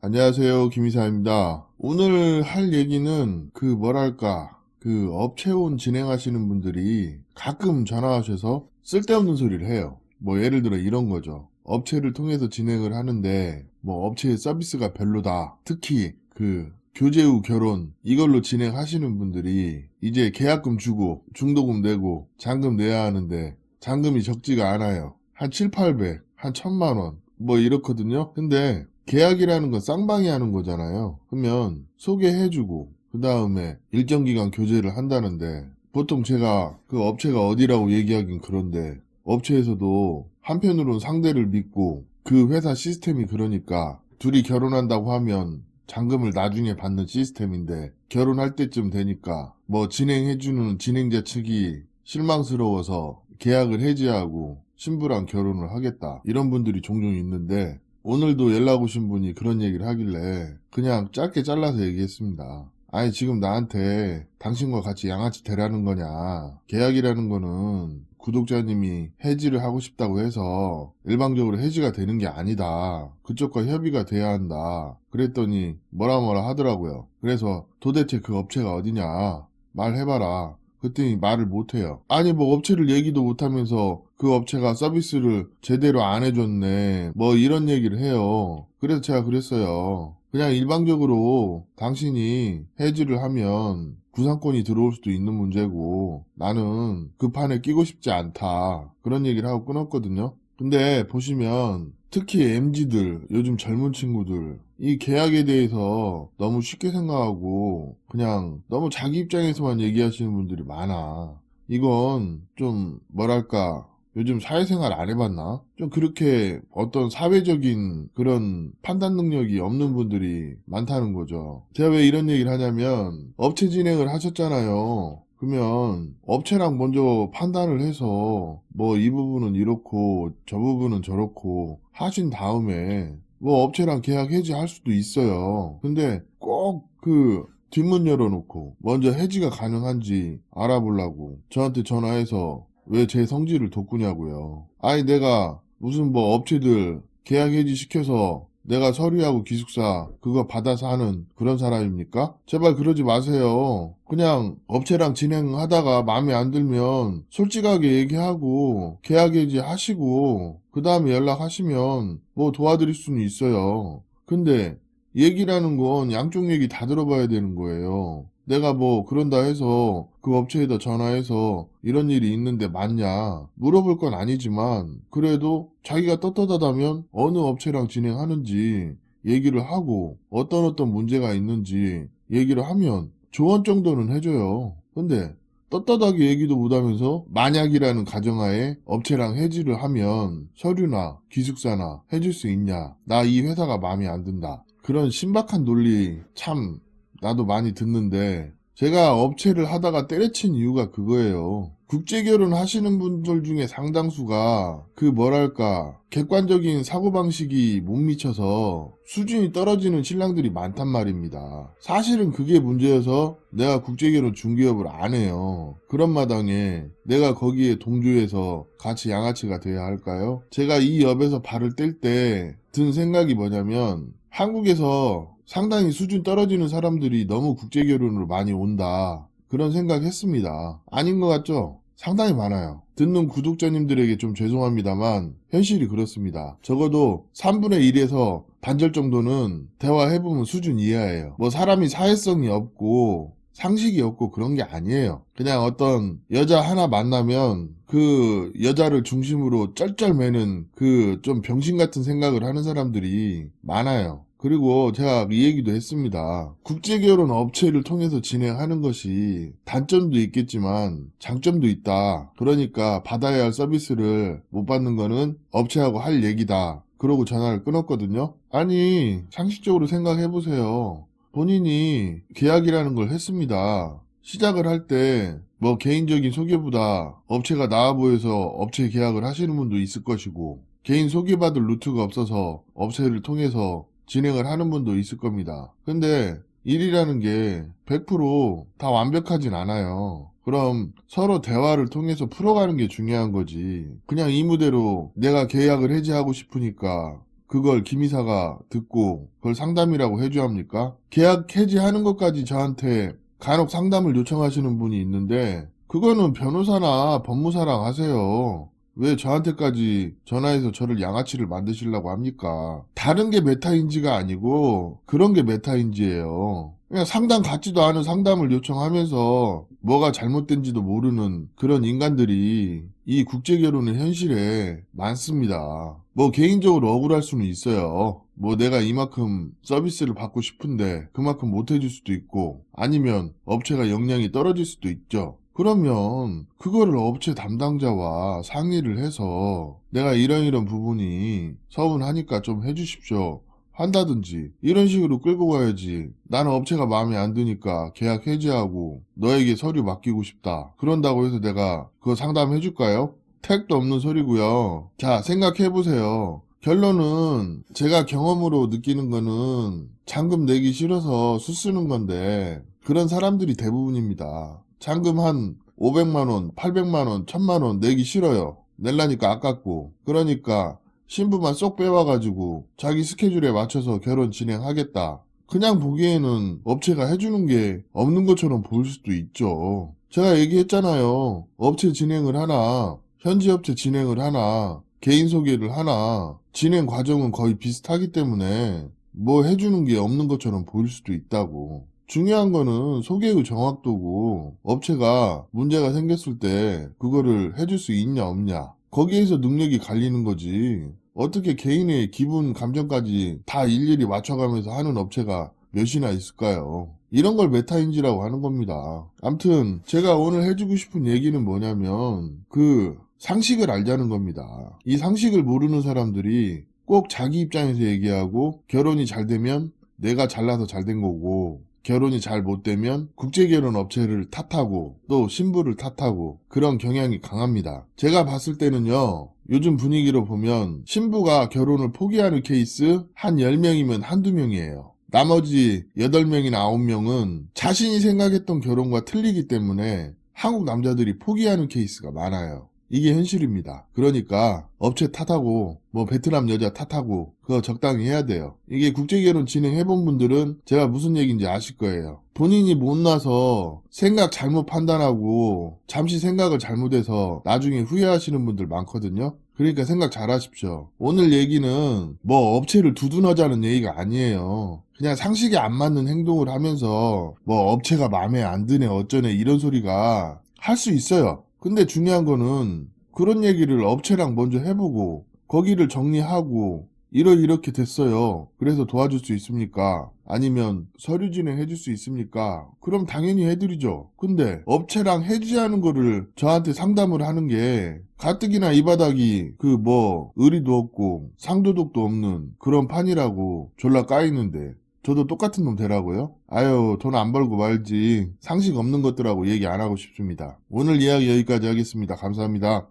안녕하세요. 김이사입니다. 오늘 할 얘기는 그 뭐랄까, 그 업체원 진행하시는 분들이 가끔 전화하셔서 쓸데없는 소리를 해요. 뭐 예를 들어 이런 거죠. 업체를 통해서 진행을 하는데 뭐 업체의 서비스가 별로다. 특히 그 교제 후 결혼 이걸로 진행하시는 분들이 이제 계약금 주고 중도금 내고 잔금 내야 하는데 잔금이 적지가 않아요. 한 7, 800, 한 천만 원. 뭐 이렇거든요. 근데 계약이라는 건 쌍방이 하는 거잖아요. 그러면 소개해주고 그 다음에 일정 기간 교제를 한다는데 보통 제가 그 업체가 어디라고 얘기하긴 그런데 업체에서도 한편으로는 상대를 믿고 그 회사 시스템이 그러니까 둘이 결혼한다고 하면 잔금을 나중에 받는 시스템인데 결혼할 때쯤 되니까 뭐 진행해주는 진행자 측이 실망스러워서 계약을 해지하고 신부랑 결혼을 하겠다 이런 분들이 종종 있는데 오늘도 연락 오신 분이 그런 얘기를 하길래 그냥 짧게 잘라서 얘기했습니다. 아니 지금 나한테 당신과 같이 양아치 되라는 거냐 계약이라는 거는 구독자님이 해지를 하고 싶다고 해서 일방적으로 해지가 되는 게 아니다. 그쪽과 협의가 돼야 한다. 그랬더니 뭐라 뭐라 하더라고요. 그래서 도대체 그 업체가 어디냐 말해봐라. 그랬더니 말을 못해요. 아니 뭐 업체를 얘기도 못하면서 그 업체가 서비스를 제대로 안 해줬네. 뭐 이런 얘기를 해요. 그래서 제가 그랬어요. 그냥 일방적으로 당신이 해지를 하면 구상권이 들어올 수도 있는 문제고 나는 그 판에 끼고 싶지 않다. 그런 얘기를 하고 끊었거든요. 근데 보시면 특히 MZ들, 요즘 젊은 친구들, 이 계약에 대해서 너무 쉽게 생각하고 그냥 너무 자기 입장에서만 얘기하시는 분들이 많아. 이건 좀 뭐랄까 요즘 사회생활 안 해봤나? 좀 그렇게 어떤 사회적인 그런 판단 능력이 없는 분들이 많다는 거죠. 제가 왜 이런 얘기를 하냐면 업체 진행을 하셨잖아요. 그러면 업체랑 먼저 판단을 해서 뭐 이 부분은 이렇고 저 부분은 저렇고 하신 다음에 뭐 업체랑 계약 해지할 수도 있어요. 근데 꼭 그 뒷문 열어놓고 먼저 해지가 가능한지 알아보려고 저한테 전화해서 왜 제 성질을 돋구냐고요. 아니 내가 무슨 뭐 업체들 계약 해지 시켜서 내가 서류하고 기숙사 그거 받아서 하는 그런 사람입니까? 제발 그러지 마세요. 그냥 업체랑 진행하다가 마음에 안 들면 솔직하게 얘기하고 계약 해지 하시고 그 다음에 연락하시면 뭐 도와드릴 수는 있어요. 근데 얘기라는 건 양쪽 얘기 다 들어봐야 되는 거예요. 내가 뭐 그런다 해서 그 업체에다 전화해서 이런 일이 있는데 맞냐 물어볼 건 아니지만 그래도 자기가 떳떳하다면 어느 업체랑 진행하는지 얘기를 하고 어떤 어떤 문제가 있는지 얘기를 하면 조언 정도는 해줘요. 근데 떳떳하게 얘기도 못하면서 만약이라는 가정하에 업체랑 해지를 하면 서류나 기숙사나 해줄 수 있냐 나 이 회사가 마음에 안 든다 그런 신박한 논리 참 나도 많이 듣는데 제가 업체를 하다가 때려친 이유가 그거예요. 국제결혼 하시는 분들 중에 상당수가 그 뭐랄까 객관적인 사고방식이 못 미쳐서 수준이 떨어지는 신랑들이 많단 말입니다. 사실은 그게 문제여서 내가 국제결혼 중개업을 안 해요. 그런 마당에 내가 거기에 동조해서 같이 양아치가 돼야 할까요? 제가 이 업에서 발을 뗄 때 든 생각이 뭐냐면 한국에서 상당히 수준 떨어지는 사람들이 너무 국제결혼으로 많이 온다. 그런 생각 했습니다. 아닌 것 같죠? 상당히 많아요. 듣는 구독자님들에게 좀 죄송합니다만, 현실이 그렇습니다. 적어도 3분의 1에서 반절 정도는 대화해보면 수준 이하예요. 뭐 사람이 사회성이 없고, 상식이 없고 그런 게 아니에요. 그냥 어떤 여자 하나 만나면 그 여자를 중심으로 쩔쩔매는 그 좀 병신 같은 생각을 하는 사람들이 많아요. 그리고 제가 이 얘기도 했습니다. 국제결혼 업체를 통해서 진행하는 것이 단점도 있겠지만 장점도 있다. 그러니까 받아야 할 서비스를 못 받는 거는 업체하고 할 얘기다. 그러고 전화를 끊었거든요. 아니, 상식적으로 생각해보세요. 본인이 계약이라는 걸 했습니다. 시작을 할 때 뭐 개인적인 소개보다 업체가 나아 보여서 업체 계약을 하시는 분도 있을 것이고 개인 소개받을 루트가 없어서 업체를 통해서 진행을 하는 분도 있을 겁니다. 근데 일이라는 게 100%다 완벽하진 않아요. 그럼 서로 대화를 통해서 풀어가는 게 중요한 거지. 그냥 이 무대로 내가 계약을 해지하고 싶으니까 그걸 김이사가 듣고 그걸 상담이라고 해줘야 합니까? 계약 해지하는 것까지 저한테 간혹 상담을 요청하시는 분이 있는데 그거는 변호사나 법무사랑 하세요. 왜 저한테까지 전화해서 저를 양아치를 만드시려고 합니까? 다른 게 메타인지가 아니고 그런 게 메타인지예요. 그냥 상담 같지도 않은 상담을 요청하면서 뭐가 잘못된지도 모르는 그런 인간들이 이 국제결혼의 현실에 많습니다. 뭐 개인적으로 억울할 수는 있어요. 뭐 내가 이만큼 서비스를 받고 싶은데 그만큼 못 해줄 수도 있고 아니면 업체가 역량이 떨어질 수도 있죠. 그러면 그거를 업체 담당자와 상의를 해서 내가 이런 이런 부분이 서운하니까 좀 해주십시오. 한다든지 이런 식으로 끌고 가야지. 나는 업체가 마음에 안 드니까 계약 해지하고 너에게 서류 맡기고 싶다. 그런다고 해서 내가 그거 상담해 줄까요? 택도 없는 소리고요. 자 생각해 보세요. 결론은 제가 경험으로 느끼는 거는 잔금 내기 싫어서 수 쓰는 건데 그런 사람들이 대부분입니다 잔금 한 500만원, 800만원, 1000만원 내기 싫어요 낼라니까 아깝고 그러니까 신부만 쏙 빼와가지고 자기 스케줄에 맞춰서 결혼 진행하겠다. 그냥 보기에는 업체가 해주는 게 없는 것처럼 보일 수도 있죠. 제가 얘기했잖아요. 업체 진행을 하나, 현지 업체 진행을 하나, 개인 소개를 하나, 진행 과정은 거의 비슷하기 때문에 뭐 해주는 게 없는 것처럼 보일 수도 있다고. 중요한 거는 소개의 정확도고 업체가 문제가 생겼을 때 그거를 해줄 수 있냐 없냐 거기에서 능력이 갈리는 거지 어떻게 개인의 기분 감정까지 다 일일이 맞춰가면서 하는 업체가 몇이나 있을까요? 이런 걸 메타인지라고 하는 겁니다. 암튼 제가 오늘 해주고 싶은 얘기는 뭐냐면 그 상식을 알자는 겁니다. 이 상식을 모르는 사람들이 꼭 자기 입장에서 얘기하고 결혼이 잘 되면 내가 잘나서 잘 된 거고 결혼이 잘 못 되면 국제결혼 업체를 탓하고 또 신부를 탓하고 그런 경향이 강합니다. 제가 봤을 때는요. 요즘 분위기로 보면 신부가 결혼을 포기하는 케이스 한 10명이면 한두 명이에요. 나머지 8명이나 9명은 자신이 생각했던 결혼과 틀리기 때문에 한국 남자들이 포기하는 케이스가 많아요. 이게 현실입니다. 그러니까 업체 탓하고 뭐 베트남 여자 탓하고 그거 적당히 해야 돼요. 이게 국제결혼 진행해본 분들은 제가 무슨 얘기인지 아실 거예요. 본인이 못나서 생각 잘못 판단하고 잠시 생각을 잘못해서 나중에 후회하시는 분들 많거든요. 그러니까 생각 잘 하십시오. 오늘 얘기는 뭐 업체를 두둔하자는 얘기가 아니에요. 그냥 상식에 안 맞는 행동을 하면서 뭐 업체가 마음에 안 드네 어쩌네 이런 소리가 할 수 있어요. 근데 중요한 거는 그런 얘기를 업체랑 먼저 해보고 거기를 정리하고 이러 이렇게 됐어요. 그래서 도와줄 수 있습니까? 아니면 서류 진행 해줄 수 있습니까? 그럼 당연히 해드리죠. 근데 업체랑 해지하는 거를 저한테 상담을 하는 게 가뜩이나 이 바닥이 그 뭐 의리도 없고 상도덕도 없는 그런 판이라고 졸라 까이는데 저도 똑같은 놈 되라고요? 아유 돈 안 벌고 말지 상식 없는 것들하고 얘기 안 하고 싶습니다. 오늘 이야기 여기까지 하겠습니다. 감사합니다.